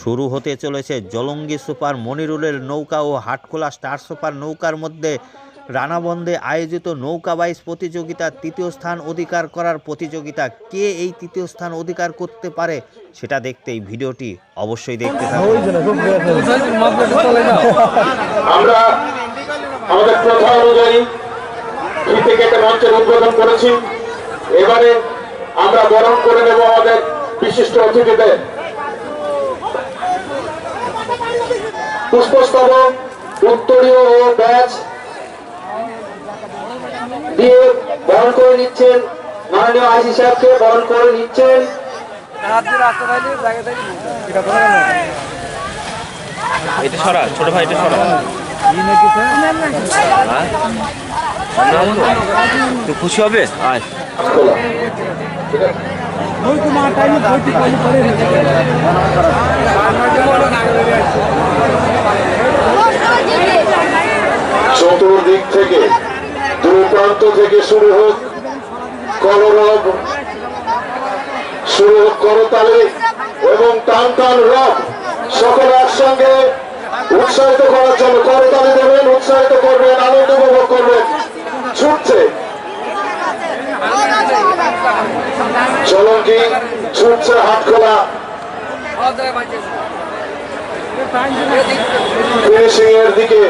শুরু হতে চলেছে জলঙ্গি সুপার মনিরুলের নৌকা ও হাটখোলা স্টার সুপার নৌকার মধ্যে রানাবন্ধে আয়োজিত নৌকা বাইচ প্রতিযোগিতা তৃতীয় স্থান অধিকার করার প্রতিযোগিতা। কে এই তৃতীয় স্থান অধিকার করতে পারে সেটা দেখতে এই ভিডিওটি অবশ্যই দেখতে থাকুন। আমরা আমাদের প্রথা অনুযায়ী মঞ্চের উদ্বোধন করেছি। এবারে আমরা বরণ করে নেব আমাদের বিশিষ্ট অতিথিদের। পুষ্পস্তবক উত্তরীয় ও ব্যাচ দিয়ে বরণ করে নিচ্ছেন মাননীয় আইসি সাহেবকে বরণ করে নিচ্ছেন। এটা সরা ছোট ভাই এটা সরা। তুই খুশি হবে? আয়। খোলা চতুর্দিক থেকে দুই প্রান্ত থেকে শুরু হোক, কলরব, শুরু হোক করতালি এবং টান টান রব, সকলে একসঙ্গে উৎসাহিত করার জন্য করতালি দেবেন, উৎসাহিত করবেন, আনন্দ উপভোগ করবেন। ছুটছে। চলঙ্কি ছুটছে হাত খোলা। ফিনিশিং এর দিকে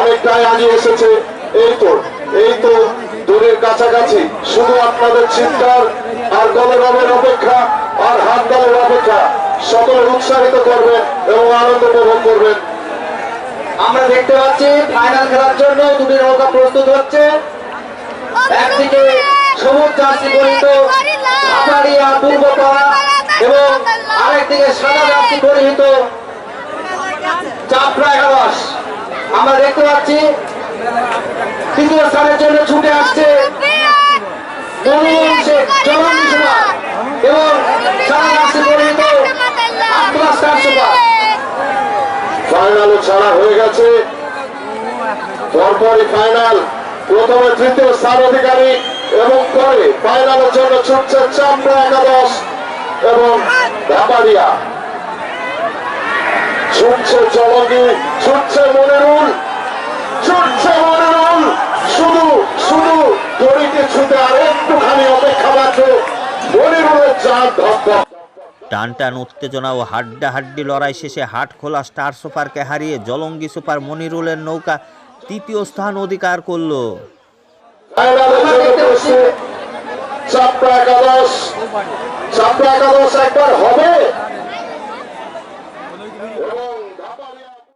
অনেকটাই আগিয়ে এসেছে। এই তো এই তো দূরের কাছাকাছি, শুধু আপনাদের চিন্তার আর গলরবের অপেক্ষা, আর হাত দলের অপেক্ষা। সকলে উৎসাহিত করবেন এবং আনন্দ উপভোগ করবেন। আমরা দেখতে পাচ্ছি ফাইনাল খেলার জন্য দুটি নৌকা প্রস্তুত হচ্ছে। একদিকে সবুজ জার্সি পরিহিত আপাড়িয়া পূর্বপাড়া এবং আরেকদিকে সাদা জার্সি পরিহিত। চাপড়া একাদশ আমরা দেখতে পাচ্ছি তৃতীয় জন্য ছুটে আসছে। প্রথমে স্থান অধিকারী এবং পরে ফাইনালের জন্য ছুটছে চাপড়া একাদশ এবং ধাপাড়িয়া ছুটছে চলঙ্গি ছুটছে মনিরুল ছুটছে মনিরুল শুধু শুধু দড়িতে ছুটে আর একটুখানি অপেক্ষা রাখে মনিরুলের চাঁদ ধপ ধপ টান টান উত্তেজনা ও হাড্ডা হাড্ডি লড়াই শেষে হাট খোলা স্টার সুপারকে হারিয়ে জলঙ্গি সুপার মনিরুলের নৌকা তৃতীয় স্থান অধিকার করল। একবার হবে।